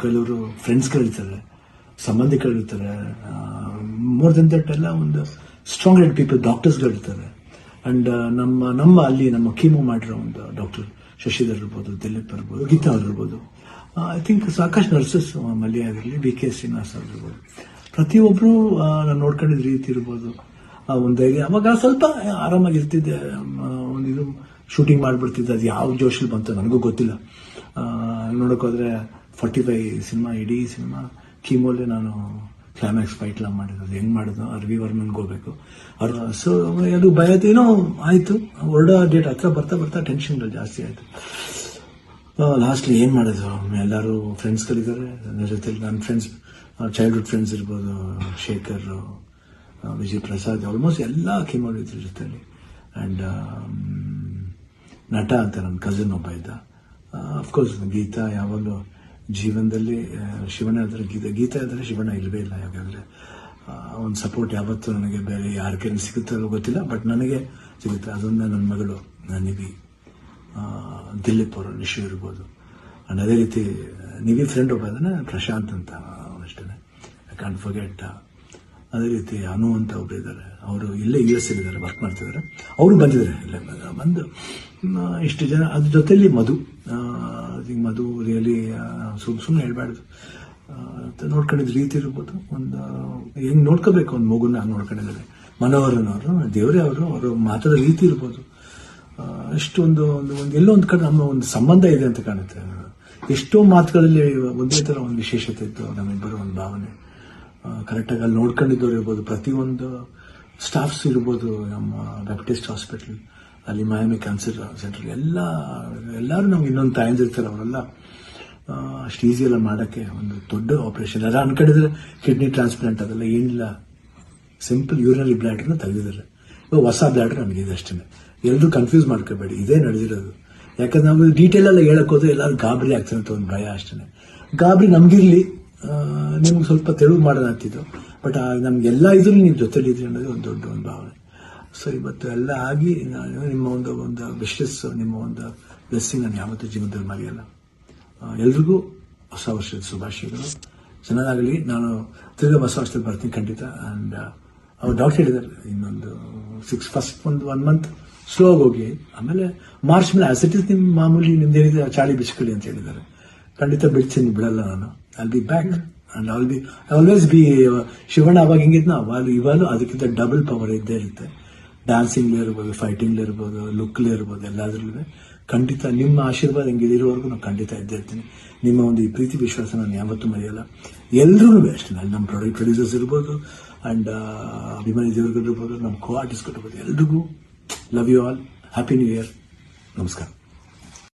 ಕೆಲವರು ಫ್ರೆಂಡ್ಸ್ಗಳಿರ್ತಾರೆ ಸಂಬಂಧಿಕರಿರ್ತಾರೆ ಮೋರ್ ದೆನ್ ದಟ್ ಎಲ್ಲ ಒಂದು ಸ್ಟ್ರಾಂಗ್ ಹೆಡ್ ಪೀಪಲ್ ಡಾಕ್ಟರ್ಸ್ಗಳಿರ್ತಾರೆ ಅಂಡ್ ನಮ್ಮ ನಮ್ಮ ಅಲ್ಲಿ ನಮ್ಮ ಕೀಮೋ ಮಾಡಿರೋ ಒಂದು ಡಾಕ್ಟರ್ ಶಶಿಧರ್ ಇರ್ಬೋದು ದಿಲೀಪ್ ಇರ್ಬೋದು ಗೀತಾ ಇರ್ಬೋದು. ಐ ಥಿಂಕ್ ಸಾಕಷ್ಟು ನರ್ಸಸ್ ಮಲ್ಯ ಆಗಿರಲಿ ಬಿ ಕೆ ಶ್ರೀನಿವಾಸ್ ಇರ್ಬೋದು. ಪ್ರತಿಯೊಬ್ಬರು ನಾನು ನೋಡ್ಕೊಂಡಿದ್ದ ರೀತಿ ಇರ್ಬೋದು. ಒಂದು ಅವಾಗ ಸ್ವಲ್ಪ ಆರಾಮಾಗಿರ್ತಿದ್ದೆ ಇರ್ತಿದ್ದೆ. ಒಂದು ಇದು ಶೂಟಿಂಗ್ ಮಾಡಿಬಿಡ್ತಿದ್ದೆ. ಅದು ಯಾವ ಜೋಶಲ್ಲಿ ಬಂತು ನನಗೂ ಗೊತ್ತಿಲ್ಲ. ಆ, ನೋಡಕ್ ಹೋದ್ರೆ ಫಾರ್ಟಿ ಫೈವ್ ಸಿನಿಮಾ ಇಡೀ ಸಿನಿಮಾ ಕೀಮೋಲೆ ನಾನು ಕ್ಲೈಮ್ಯಾಕ್ಸ್ ಫೈಟ್ ಎಲ್ಲ ಮಾಡಿರೋದು ಹೆಂಗ್ ಮಾಡಿದ್ದು? ಅರ್ವಿ ವರ್ಮನ್ಗೆ ಹೋಗ್ಬೇಕು. ಅವ್ರು ಸೊ ಅದು ಏನೋ ಆಯ್ತು. ಹೊರಡೋ ಡೇಟ್ ಹತ್ರ ಬರ್ತಾ ಬರ್ತಾ ಟೆನ್ಷನ್ ಜಾಸ್ತಿ ಆಯ್ತು. ಲಾಸ್ಟ್ಲಿ ಏನ್ ಮಾಡಿದ್ರು ಎಲ್ಲರೂ ಫ್ರೆಂಡ್ಸ್ಗಳಿದ್ದಾರೆ ನನ್ನ ಜೊತೆ ನನ್ನ ಫ್ರೆಂಡ್ಸ್ ಚೈಲ್ಡ್ಹುಡ್ ಫ್ರೆಂಡ್ಸ್ ಇರ್ಬೋದು, ಶೇಖರ್ ವಿಜಯ್ ಪ್ರಸಾದ್ ಆಲ್ಮೋಸ್ಟ್ ಎಲ್ಲ ಕೀಮೋಡಿದ್ರ ಜೊತೆಲಿ. ಅಂಡ್ ನಟ ಅಂತ ನನ್ನ ಕಸಿನ್ ಒಬ್ಬ ಇದ್ದ. ಅಫ್ಕೋರ್ಸ್ ಗೀತಾ ಯಾವಾಗಲೂ ಜೀವನದಲ್ಲಿ ಶಿವಣ್ಣ ಶಿವನ ಗೀತೆ ಗೀತೆ ಆದರೆ ಶಿವಣ್ಣ ಇಲ್ಲವೇ ಇಲ್ಲ ಯಾಕಂದರೆ ಒಂದು ಸಪೋರ್ಟ್ ಯಾವತ್ತೂ ನನಗೆ ಬೇರೆ ಯಾರ ಕೈಲಿ ಸಿಗುತ್ತೋ ಗೊತ್ತಿಲ್ಲ ಬಟ್ ನನಗೆ ಸಿಗುತ್ತೆ. ಅದೊಂದು ನನ್ನ ಮಗಳು ಆ, ದಿಲೀಪ್ ಅವರು ನಿಶು ಇರ್ಬೋದು. ಅಂಡ್ ಅದೇ ರೀತಿ ನಿವಿ ಫ್ರೆಂಡ್ ಒಬ್ಬ ಅದನ್ನ ಪ್ರಶಾಂತ್ ಅಂತ ಅವನಷ್ಟೇ ಐ ಕಾಂಟ್ ಫರ್ಗೆಟ್ ಅದೇ ರೀತಿ ಅನು ಅಂತ ಒಬ್ರು ಇದ್ದಾರೆ. ಅವರು ಇಲ್ಲೇ ಯು ಎಸ್ ಇದ್ದಾರೆ ವರ್ಕ್ ಮಾಡ್ತಿದ್ದಾರೆ. ಅವರು ಬಂದಿದ್ದಾರೆ ಇಲ್ಲೇ ಬಂದು. ಇಷ್ಟು ಜನ. ಅದ್ರ ಜೊತೆಯಲ್ಲಿ ಮಧು. ಈಗ ಮಧು ರಿಯಲಿ ಸುಮ್ ಸುಮ್ಮನೆ ಹೇಳ್ಬಾರ್ದು. ಅಂತ ರೀತಿ ಇರ್ಬೋದು. ಒಂದು ಹೆಂಗ್ ನೋಡ್ಕೋಬೇಕು ಒಂದು ಮಗುನ ಹಂಗ್ ನೋಡ್ಕೊಂಡಿದ್ದಾರೆ. ಮನೋಹರನ್ ಅವರು ದೇವರೇ ಅವರು ಅವರು ಮಾತಾಡೋ ರೀತಿ ಇರ್ಬೋದು. ಎಷ್ಟೊಂದು ಎಷ್ಟು ಒಂದು ಒಂದು, ಎಲ್ಲೋ ಒಂದು ಕಡೆ ನಮ್ಮ ಒಂದು ಸಂಬಂಧ ಇದೆ ಅಂತ ಕಾಣುತ್ತೆ. ಎಷ್ಟೋ ಮಾತುಗಳಲ್ಲಿ ಒಂದೇ ತರ ಒಂದು ವಿಶೇಷತೆ ಇತ್ತು, ನಮ್ಮಿಬ್ಬರ ಒಂದು ಭಾವನೆ. ಕರೆಕ್ಟಾಗಿ ಅಲ್ಲಿ ನೋಡ್ಕೊಂಡಿದ್ದವ್ರು ಇರ್ಬೋದು. ಪ್ರತಿಯೊಂದು ಸ್ಟಾಫ್ಸ್ ಇರ್ಬೋದು ನಮ್ಮ ವೆಪ್ಟಿಸ್ಟ್ ಹಾಸ್ಪಿಟಲ್ ಅಲ್ಲಿ ಮಾಯಾಮಿ ಕ್ಯಾನ್ಸರ್ ಸೆಂಟರ್ ಎಲ್ಲ, ಎಲ್ಲರೂ ನಮ್ಗೆ ಇನ್ನೊಂದು ತಾಯಂದಿರ್ತಾರೆ ಅವರೆಲ್ಲ. ಅಷ್ಟು ಈಸಿ ಎಲ್ಲ ಮಾಡೋಕ್ಕೆ ಒಂದು ದೊಡ್ಡ ಆಪರೇಷನ್ ಅದ ಅನ್ಕಡಿದ್ರೆ ಕಿಡ್ನಿ ಟ್ರಾನ್ಸ್ಪ್ಲಾಂಟ್ ಅದೆಲ್ಲ ಏನಿಲ್ಲ. ಸಿಂಪಲ್ ಯೂರಿನರಿ ಬ್ಲ್ಯಾಡ್ರನ್ನ ತೆಗೆದಿದ್ದಾರೆ. ಇವಾಗ ಹೊಸ ಬ್ಲ್ಯಾಡ್ರ್ ನಮಗಿದಷ್ಟೇ ಅಷ್ಟೇ ಎಲ್ಲರೂ ಕನ್ಫ್ಯೂಸ್ ಮಾಡ್ಕೋಬೇಡಿ. ಇದೇ ನಡೆದಿರೋದು. ಯಾಕಂದ್ರೆ ನಾವು ಡೀಟೇಲ್ ಎಲ್ಲ ಹೇಳಕ್ ಹೋದ್ರೆ ಎಲ್ಲರೂ ಗಾಬರಿ ಆಗ್ತದೆ ಅಂತ ಒಂದು ಭಯ ಅಷ್ಟೇ ಗಾಬರಿ ನಮಗಿರಲಿ. ನಿಮ್ಗೆ ಸ್ವಲ್ಪ ತೆಳುವು ಮಾಡೋಣ ಅಂತಿದ್ದು ಬಟ್ ನಮ್ಗೆಲ್ಲ ಇದ್ರೂ ನೀವು ಜೊತೆಲಿದ್ರಿ ಅನ್ನೋದು ಒಂದು ದೊಡ್ಡ ಒಂದು ಭಾವನೆ. ಸೊ ಇವತ್ತು ಎಲ್ಲ ಆಗಿ ನಾನು ನಿಮ್ಮ ಒಂದು ಒಂದು ವಿಶಸ್ ನಿಮ್ಮ ಒಂದು ಬ್ಲೆಸ್ಸಿಂಗ್ ನಾನು ಯಾವತ್ತೂ ಜೀವನದಲ್ಲಿ ಮರೆಯಲ್ಲ. ಎಲ್ರಿಗೂ ಹೊಸ ವರ್ಷದ ಶುಭಾಶಯಗಳು. ಚೆನ್ನಾಗಲಿ ನಾನು ತಿರ್ಗಾ ಹೊಸ ವರ್ಷದಲ್ಲಿ ಬರ್ತೀನಿ ಖಂಡಿತ. ಅಂಡ್ ಅವ್ರು ಡಾಕ್ಟರ್ ಹೇಳಿದ್ದಾರೆ. ಇನ್ನೊಂದು ಸಿಕ್ಸ್ ಫಸ್ಟ್ ಒಂದು ಒನ್ ಮಂತ್ ಸ್ಲೋ ಹೋಗಿ. ಆಮೇಲೆ ಮಾರ್ಚ್ ಮೇಲೆ ಆಸ್ ಇಸ್ ನಿಮ್ಮ ಮಾಮೂಲಿ ನಿಮ್ದೇನಿದೆ ಚಾಳಿ ಬಿಚ್ಕೊಳ್ಳಿ ಅಂತ ಹೇಳಿದ್ದಾರೆ. ಖಂಡಿತ ಬಿಡ್ತೀನಿ, ಬಿಡಲ್ಲ ನಾನು. I'll be back and all be always be Shivanna ಅವಾಗ ಹೆಂಗಿದ್ನ ಅವಾಗ, ಇವಾಗಲೂ ಅದಕ್ಕಿಂತ ಡಬಲ್ ಪವರ್ ಇದ್ದೇ ಇರುತ್ತೆ. ಡ್ಯಾನ್ಸಿಂಗ್ ಇರ್ಬೋದು ಫೈಟಿಂಗ್ ಇರ್ಬೋದು ಲುಕ್ ಇರ್ಬೋದು ಎಲ್ಲಾದ್ರೂ ಖಂಡಿತ ನಿಮ್ಮ ಆಶೀರ್ವಾದ ಹೆಂಗಿದೆ ಇರೋವರೆಗೂ ನಾನು ಖಂಡಿತ ಇದ್ದೇ ಇರ್ತೀನಿ. ನಿಮ್ಮ ಒಂದು ಈ ಪ್ರೀತಿ ವಿಶ್ವಾಸ ನಾನು ಯಾವತ್ತೂ ಮರೆಯಲ್ಲ. ಎಲ್ಲರೂ ಬೆಸ್ಟ್. ನಾನು ನಮ್ಮ ಪ್ರಾಡಕ್ಟ್ ಪ್ರೊಡ್ಯೂಸರ್ಸ್ ಇರ್ಬೋದು ಅಂಡ್ ಅಭಿಮಾನಿ ದೇವರ್ಗಳಿರ್ಬೋದು, ನಮ್ಮ ಕೋ ಆರ್ಟಿಸ್ಟ್ ಇರ್ಬೋದು ಎಲ್ರಿಗೂ love you all happy new year ನಮಸ್ಕಾರ.